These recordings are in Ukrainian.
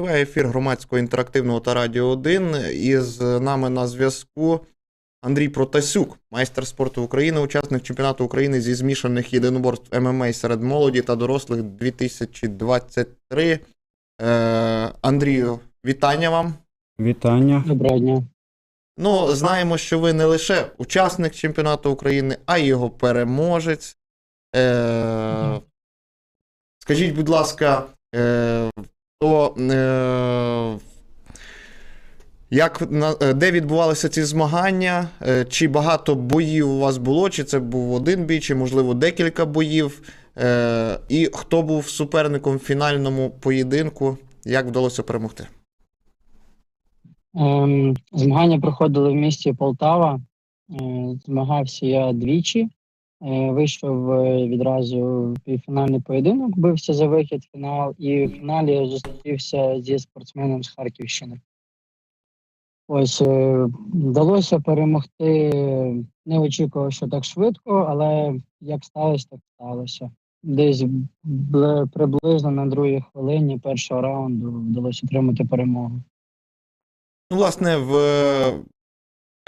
Триває ефір громадського інтерактивного та радіо 1. Із нами на зв'язку Андрій Протасюк, майстер спорту України, учасник чемпіонату України зі змішаних єдиноборств ММА серед молоді та дорослих 2023. Е, Андрію, вітання вам. Вітання. Доброго дня. Ну, знаємо, що ви не лише учасник чемпіонату України, а й його переможець. Е, скажіть, будь ласка, е, то, е, як, е, де відбувалися ці змагання? Е, чи багато боїв у вас було? Чи це був один бій, чи, можливо, декілька боїв? Е, і хто був суперником в фінальному поєдинку? Як вдалося перемогти? Ем, змагання проходили в місті Полтава. Е, змагався я двічі. Е, вийшов е, відразу в півфінальний поєдинок, бився за вихід в фінал, і в фіналі зустрівся зі спортсменом з Харківщини. Ось е, вдалося перемогти. Не очікував, що так швидко, але як сталося, так сталося. Десь приблизно на другій хвилині першого раунду вдалося отримати перемогу. Ну, власне, в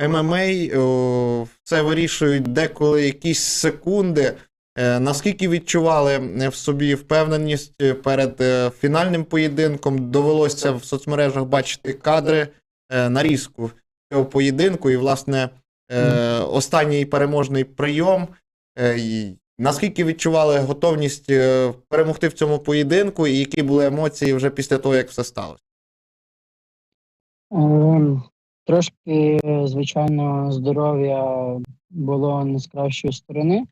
ММА о, це вирішують деколи якісь секунди. Е, Наскільки відчували е, в собі впевненість е, перед е, фінальним поєдинком? Довелося в соцмережах бачити кадри е, нарізку цього поєдинку, і, власне, е, останній переможний прийом. Е, і Наскільки відчували готовність е, перемогти в цьому поєдинку, і які були емоції вже після того, як все сталося? Ем, Трошки, звичайно, здоров'я було не з кращої сторони.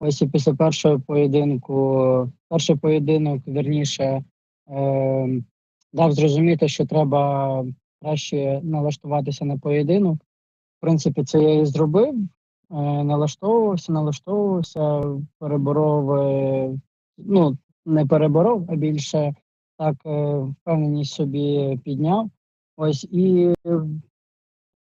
Ось і після першого поєдинку, перший поєдинок, вірніше, ем, дав зрозуміти, що треба краще налаштуватися на поєдинок. В принципі, це я і зробив. Е, Налаштовувався, налаштовувався, переборов, е, ну, не переборов, а більше так е, впевненість собі підняв. Ось і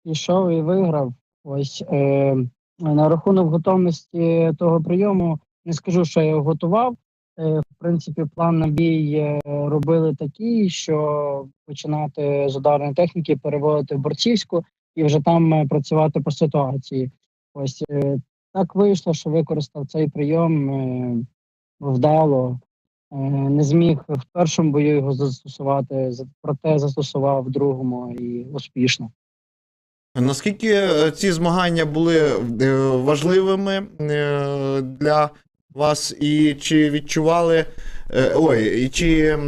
пішов і виграв. Ось е, на рахунок готовності того прийому не скажу, що я його готував. Е, в принципі, план на бій е, робили такий, що починати з ударної техніки, переводити в борцівську і вже там е, працювати по ситуації. Ось е, так вийшло, що використав цей прийом е, вдало. Е, Не зміг в першому бою його застосувати, проте застосував в другому і успішно. Наскільки е, ці змагання були е, важливими е, для вас, і чи відчували, ой, і чи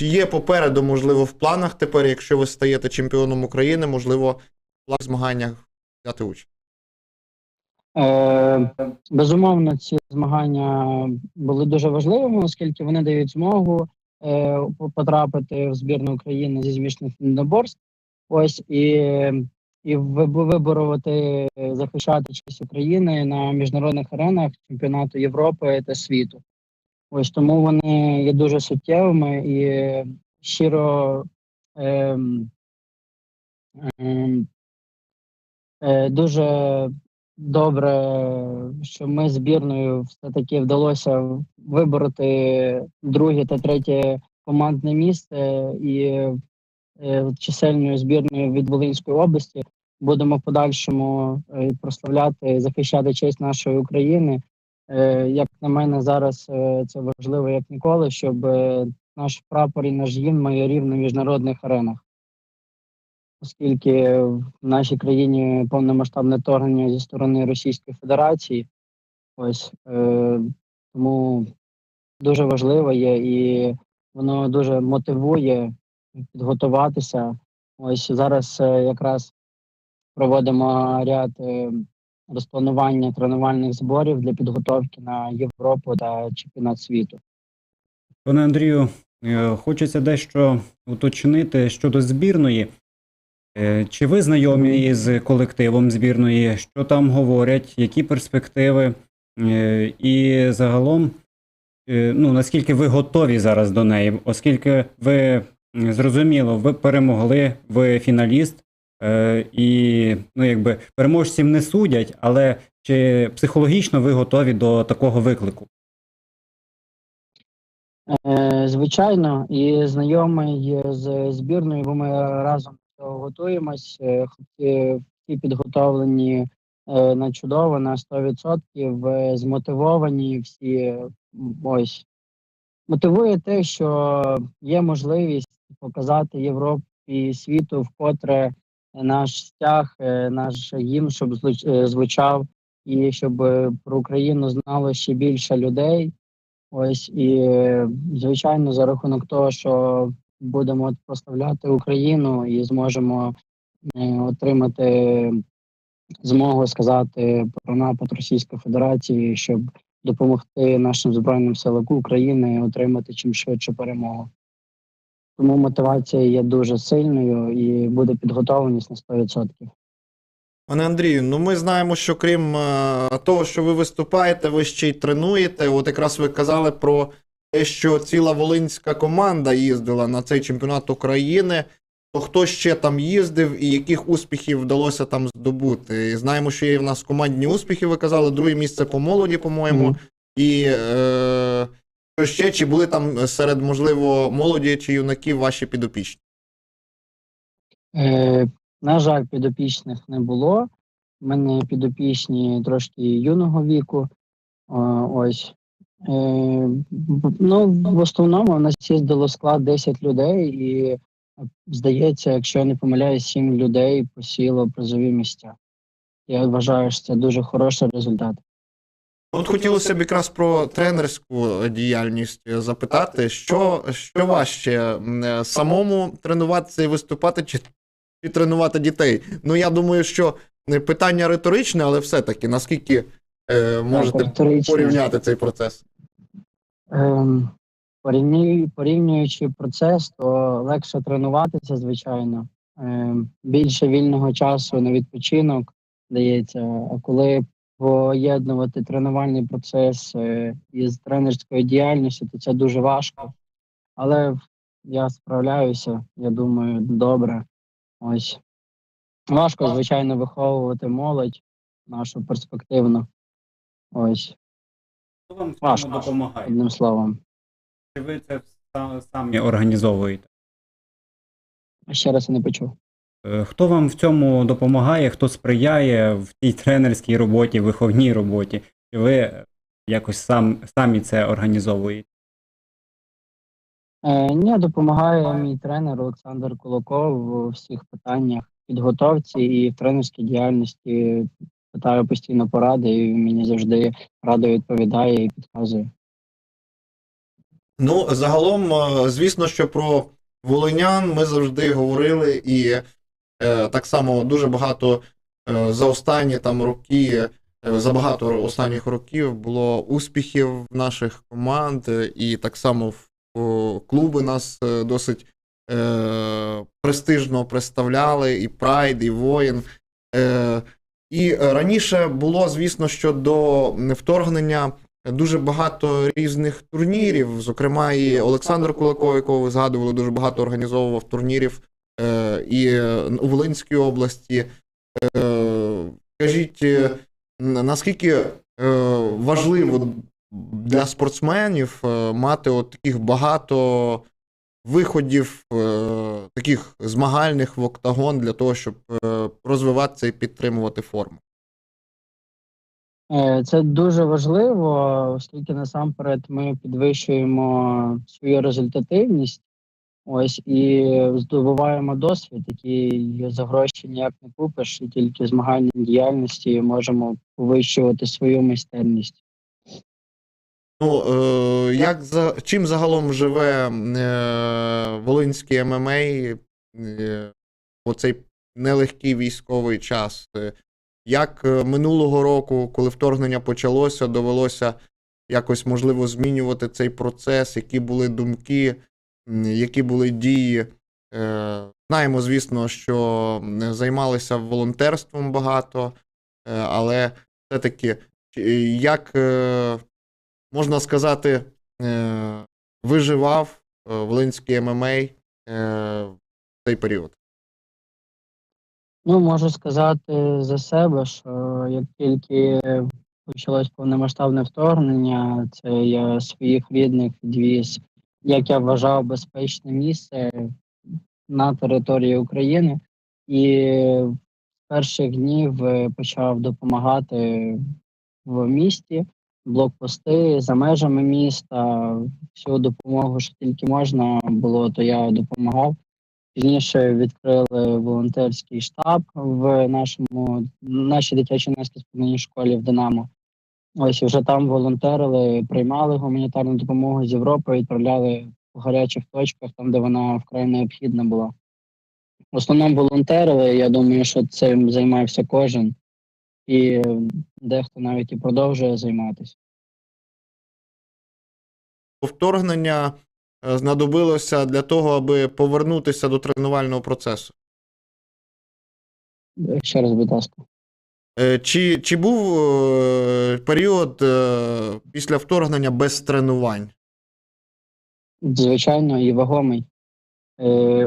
є попереду, можливо, в планах тепер, якщо ви стаєте чемпіоном України, можливо, в змаганнях взяти участь? Е, безумовно, ці змагання були дуже важливими, оскільки вони дають змогу е, потрапити в збірну України зі змішаних єдиноборств. Ось і, і виб- виборувати, е, захищати честь України на міжнародних аренах чемпіонату Європи та світу. Ось тому вони є дуже суттєвими і щиро ем, ем, е, дуже добре, що ми збірною все-таки вдалося вибороти друге та третє командне місце і чисельною збірною від Волинської області будемо в подальшому е, прославляти, захищати честь нашої України. Е, Як на мене, зараз е, це важливо як ніколи, щоб е, наш прапор і наш гімн майорів на міжнародних аренах оскільки в нашій країні повномасштабне вторгнення зі сторони Російської Федерації. Ось е, тому дуже важливо є і воно дуже мотивує підготуватися. Ось зараз е, якраз проводимо ряд е, розпланування тренувальних зборів для підготовки на Європу та чемпіонат світу. Пане Андрію, е, хочеться дещо уточнити щодо збірної. Чи ви знайомі з колективом збірної? Що там говорять, які перспективи? І загалом, ну, наскільки ви готові зараз до неї, оскільки ви зрозуміло, ви перемогли, ви фіналіст, е, і ну, якби переможців не судять, але чи психологічно ви готові до такого виклику? Е, Звичайно, і знайомий з збірною, бо ми разом готуємось. Е, Хлопці всі підготовлені е, на чудово, на 100%, е, змотивовані всі. Ось мотивує те, що є можливість показати Європі світу вкотре наш стяг, е, наш гімн, щоб е, звучав, і щоб е, про Україну знало ще більше людей. Ось і звичайно, за рахунок того, що будемо прославляти Україну і зможемо отримати змогу сказати про напад Російської Федерації, щоб допомогти нашим збройним силам України отримати чим швидше перемогу. Тому мотивація є дуже сильною і буде підготовленість на 100%. Пане Андрію, ну ми знаємо, що крім е, того, що ви виступаєте, ви ще й тренуєте. От якраз ви казали про те, що ціла волинська команда їздила на цей чемпіонат України. То хто ще там їздив і яких успіхів вдалося там здобути? І знаємо, що є в нас командні успіхи, ви казали, друге місце по молоді, по-моєму. Мгм. І е, ще, чи були там серед, можливо, молоді чи юнаків ваші підопічні? Е, на жаль, підопічних не було. У мене підопічні трошки юного віку. О, ось. Е, ну, в основному у нас їздило склад 10 людей, і здається, якщо я не помиляюсь, 7 людей посіло призові місця. Я вважаю, що це дуже хороший результат. От хотілося б якраз про тренерську діяльність запитати, що, що важче самому тренуватися і виступати, чи, чи тренувати дітей? Ну я думаю, що питання риторичне, але все-таки наскільки е, можете риторичне. порівняти цей процес? Ем, порівнюючи процес, то легше тренуватися, звичайно. Ем, більше вільного часу на відпочинок дається. А коли поєднувати тренувальний процес е, із тренерською діяльністю, то це дуже важко. Але я справляюся, я думаю, добре. Ось. Важко, звичайно, виховувати молодь нашу перспективну. Ось, вам Важко. допомагає? одним словом. Чи ви це самі організовуєте? Ще раз я не почув. Е, Хто вам в цьому допомагає, хто сприяє в цій тренерській роботі, виховній роботі? Чи ви якось сам, самі це організовуєте? Е, ні, допомагає мій тренер Олександр Кулаков у всіх питаннях підготовці і в тренерській діяльності. Питаю постійно поради, і мені завжди радо відповідає і підказує. Ну, загалом, е, звісно, що про волинян ми завжди говорили, і так само дуже багато е, за останні там роки, е, за багато останніх років було успіхів наших команд, е, і так само в клуби нас е, досить е, престижно представляли, і Прайд, і Воїн. Е, і е, раніше було, звісно, що до вторгнення дуже багато різних турнірів. Зокрема, і Олександр Кулаков, якого ви згадували, дуже багато організовував турнірів е, і е, у Волинській області. Е, Скажіть, е, наскільки е, важливо для спортсменів е, мати от таких багато виходів, е, таких змагальних в октагон для того, щоб е, розвиватися і підтримувати форму? Е, Це дуже важливо, оскільки насамперед ми підвищуємо свою результативність. Ось і здобуваємо досвід, який за гроші ніяк не купиш, і тільки змагальній діяльності можемо повищувати свою майстерність. Ну, е, як за, чим загалом живе е, Волинський ММА е, у цей нелегкий військовий час? Як е, минулого року, коли вторгнення почалося, довелося якось можливо змінювати цей процес, які були думки, які були дії? Е, Знаємо, звісно, що займалися волонтерством багато, е, але все-таки як е, можна сказати, виживав Волинський ММА е, в цей період. Ну, можу сказати за себе, що як тільки почалось повномасштабне вторгнення, це я своїх рідних відвіз як я вважав, безпечне місце на території України. І з перших днів е, почав допомагати в місті, блокпости за межами міста, всю допомогу, що тільки можна було, то я допомагав. Пізніше відкрили волонтерський штаб в нашому нашій дитячій спортивній школі в Динамо. Ось вже там волонтерили, приймали гуманітарну допомогу з Європи, відправляли в гарячих точках, там де вона вкрай необхідна була. В основному волонтерили. Я думаю, що цим займався кожен, і дехто навіть і продовжує займатися. Вторгнення е, знадобилося для того, аби повернутися до тренувального процесу. Ще раз, будь ласка. Е, Чи, чи був е, період е, після вторгнення без тренувань? Звичайно, і вагомий.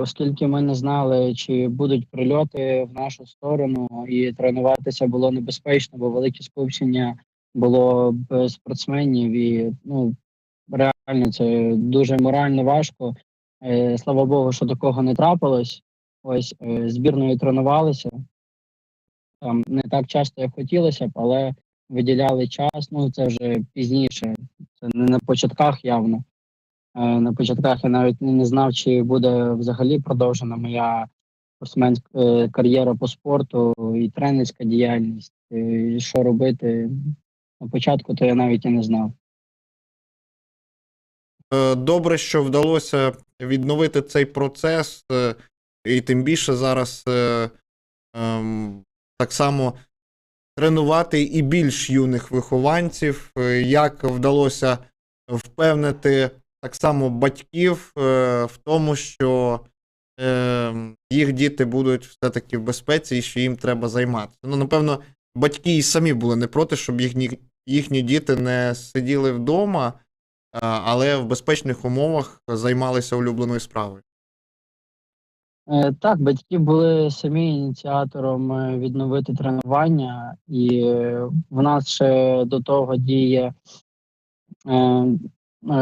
Оскільки ми не знали, чи будуть прильоти в нашу сторону, і тренуватися було небезпечно, бо велике скупчення було без спортсменів, і ну реально це дуже морально важко. Слава Богу, що такого не трапилось. Ось збірною тренувалися. Там не так часто, як хотілося б, але виділяли час. Ну це вже пізніше. Це не на початках явно. Е, На початках я навіть не знав, чи буде взагалі продовжена моя спортсменська е, кар'єра по спорту і тренерська діяльність. І що робити. На початку то я навіть і не знав. Е, Добре, що вдалося відновити цей процес, і тим більше зараз ем, так само тренувати і більш юних вихованців. Е, Як вдалося впевнити так само батьків е, в тому, що е, їх діти будуть все-таки в безпеці і що їм треба займатися. Ну, напевно, батьки і самі були не проти, щоб їхні, їхні діти не сиділи вдома. Але в безпечних умовах займалися улюбленою справою. Е, Так, батьки були самі ініціатором е, відновити тренування, і е, в нас ще до того діє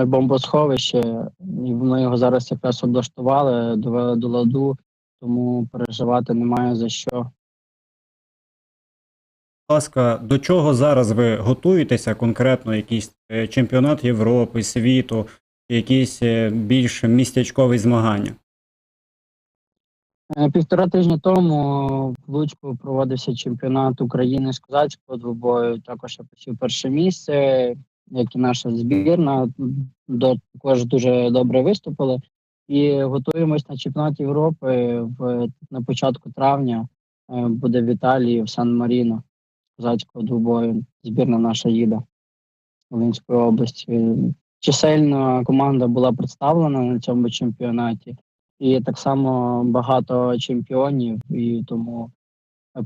бомбосховище, і ми його зараз якраз облаштували, довели до ладу, тому переживати немає за що. Будь ласка, до чого зараз ви готуєтеся конкретно? Якийсь чемпіонат Європи, світу, якісь більш містячкові змагання? Е, Півтора тижня тому в Луцьку проводився чемпіонат України з козацького двобою. Також я перше місце, як і наша збірна. До також дуже добре виступили. І готуємось на чемпіонат Європи в на початку травня. е, Буде в Італії в Сан-Маріно козацького двобою. Збірна наша їде Волинської області. Чисельна команда була представлена на цьому чемпіонаті. І так само багато чемпіонів, і тому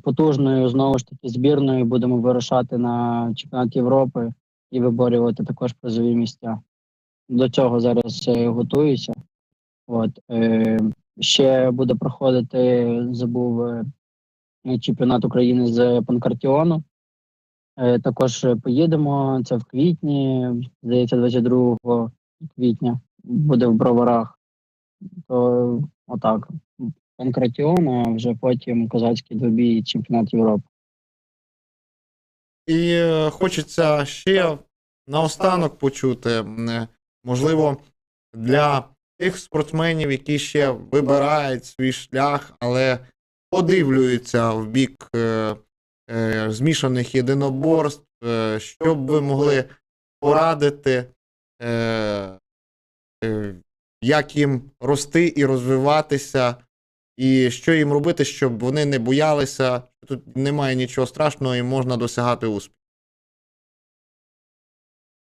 потужною знову ж таки збірною будемо вирушати на чемпіонат Європи і виборювати також призові місця. До цього зараз готуюся. От е, ще буде проходити, забув е, чемпіонат України з панкратіону. Е, також поїдемо. Це в квітні, здається, 22 квітня буде в броварах то отак. Панкратіон, а вже потім козацький двобій і чемпіонат Європи. І е, хочеться ще наостанок почути, е, можливо, для тих спортсменів, які ще вибирають свій шлях, але подивлюються в бік е, е, змішаних єдиноборств, е, що б ви могли порадити, е, е, як їм рости і розвиватися, і що їм робити, щоб вони не боялися, тут немає нічого страшного і можна досягати успіху.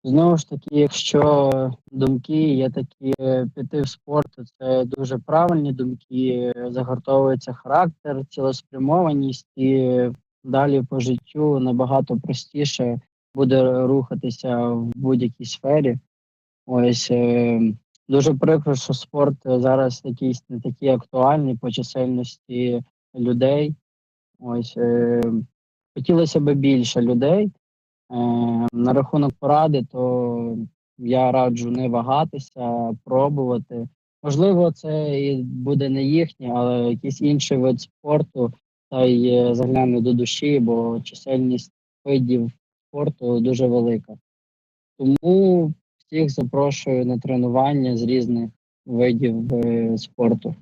Знову ж таки, якщо думки є такі е, піти в спорт, то це дуже правильні думки, е, загартовується характер, цілеспрямованість, і далі по життю набагато простіше буде рухатися в будь-якій сфері. Ось е, дуже прикро, що спорт зараз якийсь не такий актуальний по чисельності людей. Ось е, хотілося б більше людей. Е, на рахунок поради, то я раджу не вагатися, пробувати. Можливо, це і буде не їхнє, але якийсь інший вид спорту та й е, загляне до душі, бо чисельність видів спорту дуже велика. Тому всіх запрошую на тренування з різних видів е, спорту.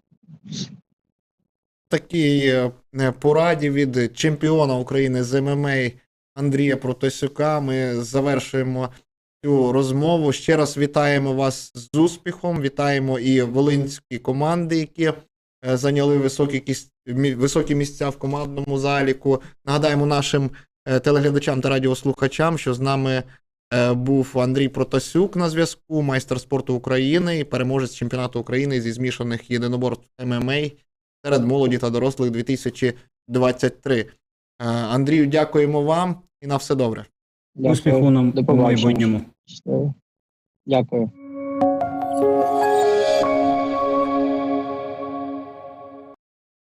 Такій е, е, пораді від чемпіона України з ММА Андрія Протасюка. Ми завершуємо цю розмову. Ще раз вітаємо вас з успіхом. Вітаємо і волинські команди, які зайняли високі, високі місця в командному заліку. Нагадаємо нашим телеглядачам та радіослухачам, що з нами був Андрій Протасюк на зв'язку, майстер спорту України і переможець чемпіонату України зі змішаних єдиноборств ММА серед молоді та дорослих 2023. Е, Андрію, дякуємо вам і на все добре. Дякую. Успіху нам побачення. майбутньому. Дякую.